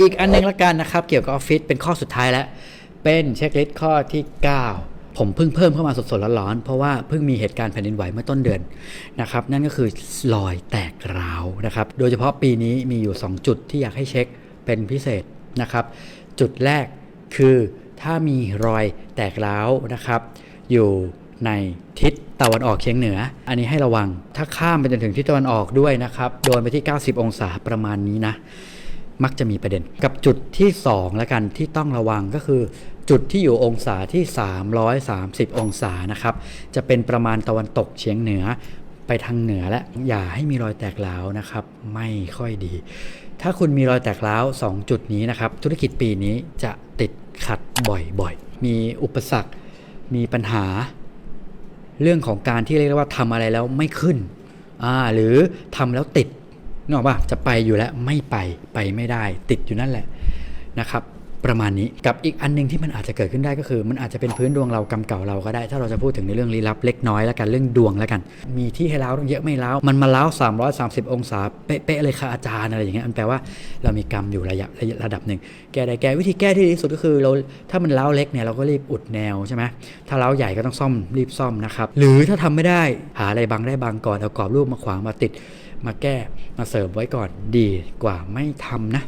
อีกอันนึงละกันนะครับ เกี่ยวกับออฟฟิศเป็นข้อสุดท้ายแล้ว เป็นเช็คลิสต์ข้อที่ 9 ผมเพิ่งเพิ่มเข้ามาสดๆร้อนๆเพราะว่าเพิ่งมีเหตุการณ์แผ่นดินไหวเมื่อต้นเดือนนะครับ นั่นก็คือรอยแตกร้าวนะครับ โดยเฉพาะปีนี้มีอยู่ 2 จุดที่อยากให้เช็คเป็นพิเศษนะครับ จุดแรกคือถ้ามีรอยแตกร้าวนะครับ อยู่ในทิศตะวันออกเฉียงเหนือ อันนี้ให้ระวังถ้าข้ามไปจนถึงทิศตะวันออกด้วยนะครับโดนไปที่ 90 องศาประมาณนี้นะ มักจะมีประเด็น กับจุดที่ 2 แล้วกันที่ต้องระวังก็คือ จุดที่อยู่องศาที่ 330 องศานะครับ จะเป็นประมาณตะวันตกเฉียงเหนือไปทางเหนือและอย่าให้มีรอยแตกร้าวนะครับ ไม่ค่อยดี ถ้าคุณมีรอยแตกร้าว2จุดนี้นะครับ ธุรกิจปีนี้จะติดขัดบ่อยๆ มีอุปสรรค มีปัญหา เรื่องของการที่เรียกว่าทำอะไรแล้วไม่ขึ้น หรือทำแล้วติด นึกออกป่ะจะไปอยู่แล้วไม่ไปไปไม่ได้ ติดอยู่นั่นแหละนะครับ ประมาณนี้กับอีกอันหนึงที่มันอาจจะเกิดขึ้นได้ก็คือ มันอาจจะเป็นพื้นดวงเรากรรมเก่าเราก็ได้ ถ้าเราจะพูดถึงในเรื่องลี้ลับเล็กน้อยแล้วกันเรื่องดวงแล้วกัน มีที่ให้เล้าเยอะไม่เล้ามันมาเล้า330 องศาเป๊ะๆเลยค่ะอาจารย์อะไรอย่างเงี้ยมันแปลว่าเรามีกรรมอยู่ระยะระดับหนึ่งแก้ได้แก้วิธีแก้ที่ดีที่สุดก็คือเราถ้ามันเล้าเล็กเนี่ยเราก็รีบอุดแนวใช่ไหมถ้าเล้าใหญ่ก็ต้องซ่อมรีบซ่อมนะครับหรือถ้าทำไม่ได้หาอะไรบังได้บังก่อนเอากรอบรูปมาขวางมาติด มาแก้มาเสริมไว้ก่อนดีกว่าไม่ทำนะ